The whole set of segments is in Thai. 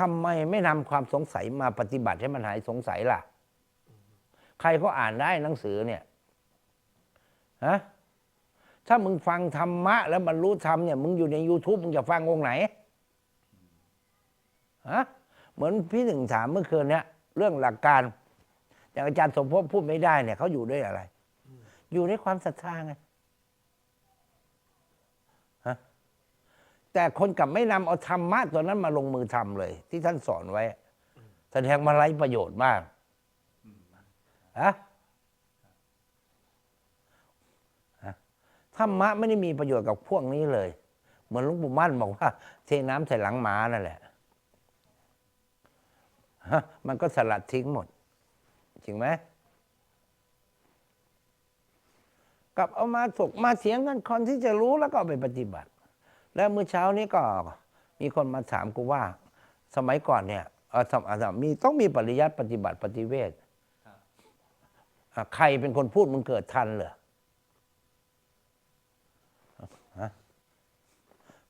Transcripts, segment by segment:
ทำไมไม่นำความสงสัยมาปฏิบัติให้มันหายสงสัยล่ะ ใครก็อ่านได้หนังสือเนี่ยฮะถ้ามึงฟังธรรมะ แล้วบรรลุธรรมเนี่ยมึงอยู่ใน YouTube มึงจะฟังองค์ไหนฮะเหมือนพี่หนึ่งถามเมื่อคืนเนี่ยเรื่องหลักการอย่างอาจารย์สมภพพูดไม่ได้เนี่ยเขาอยู่ด้วยอะไร อยู่ในความศรัทธาไงฮะ แต่คนกลับไม่นำเอาธรรมะตัวนั้นมาลงมือทำเลย ที่ท่านสอนไว้ แสดงมาไร้ประโยชน์มากอะฮะธรรมะไม่ได้มีประโยชน์กับพวกนี้เลย เหมือนหลุงปู่มั่นบอกว่า เทน้ำใส่หลังหมานั่นแหละฮะมันก็สลัดทิ้งหมด จริงไหมกลับเอามาถกมาเสียงกันคนที่จะรู้แล้วก็ไปปฏิบัติ แล้วเมื่อเช้านี้ก็มีคนมาถามกูว่า สมัยก่อนเนี่ยสมอ่ามีต้องมีปริยัติปฏิบัติปฏิเวทใครเป็นคนพูดมึงเกิดทันเหรอ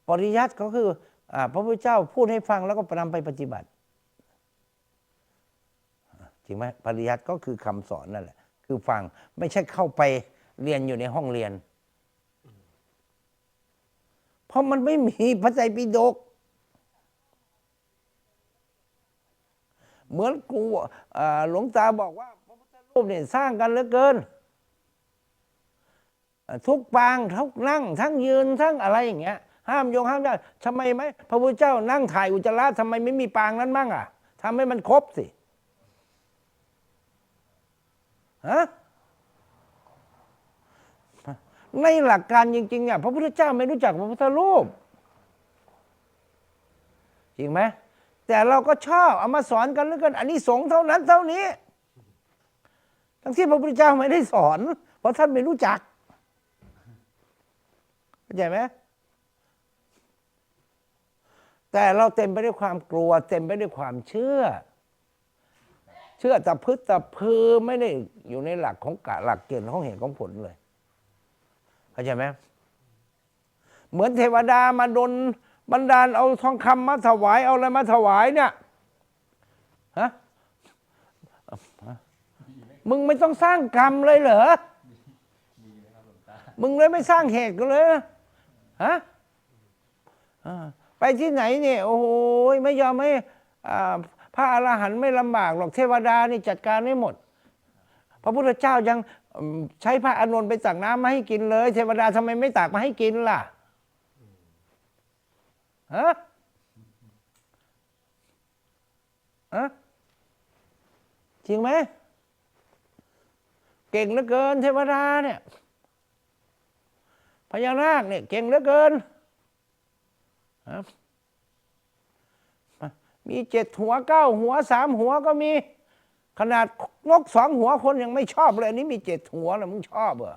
ปริยัติก็คืออพระพุทธเจ้าพูดให้ฟังแล้วก็นำไปปฏิบัติจริงไหมปริยัติก็คือคำสอนนั่นแหละ คือฟังไม่ใช่เข้าไปเรียนอยู่ในห้องเรียน เพราะมันไม่มีพระไตรปิฎกเหมือนกูหลวงตาบอกว่าพระพุทธรูปเนี่ยสร้างกันเหลือเกิน ทุกปางทุกนั่ง ทั้งยืนทั้งอะไรอย่างเงี้ย ห้ามโยงห้ามได้ทำไมไหมพระพุทธเจ้านั่งถ่ายอุจจาระทำไมไม่มีปางนั้นบ้างอะทำให้มันครบสิฮะ ในหลักการจริงๆอะพระพุทธเจ้าไม่รู้จักพระพุทธรูปจริงไหมแต่เราก็ชอบเอามาสอนกันแล้วกันอันนี้สงส์เท่านั้นเท่านี้ ทั้งที่พระพุทธเจ้าไม่ได้สอน เพราะท่านไม่รู้จักเข้าใจไหมแต่เราเต็มไปด้วยความกลัว เต็มไปด้วยความเชื่อ เชื่อแต่พึตแต่พือไม่ได้อยู่ในหลักของกะหลักเกณฑ์ของเหตุของผลเลย เข้าใจไหมเหมือนเทวดามาดนบันดาลเอาทองคำมาถวายเอาอะไรมาถวายเนี่ยฮะมึงไม่ต้องสร้างกรรมเลยเหรอมึงเลยไม่สร้างเหตุกันเลยฮะไปที่ไหนเนี่ย โอ้โหไม่ยอมให้อ่พระอรหันต์ไม่ลำบากหรอกเทวดานี่จัดการได้หมด พระพุทธเจ้ายัง ใช้พระอานนท์ไปตักน้ำมาให้กินเลย เทวดาทำไมไม่ตักมาให้กินล่ะฮะฮะจริงไหม เก่งเหลือเกิน เทวดาเนี่ยพญานาคเนี่ยเก่งเหลือเกิน มีเจ็ดหัวเก้าหัวสามหัวก็มี ขนาดนกสองหัวคนยังไม่ชอบเลยอันนี้มีเจ็ดหัวแล้วมึงชอบเหรอ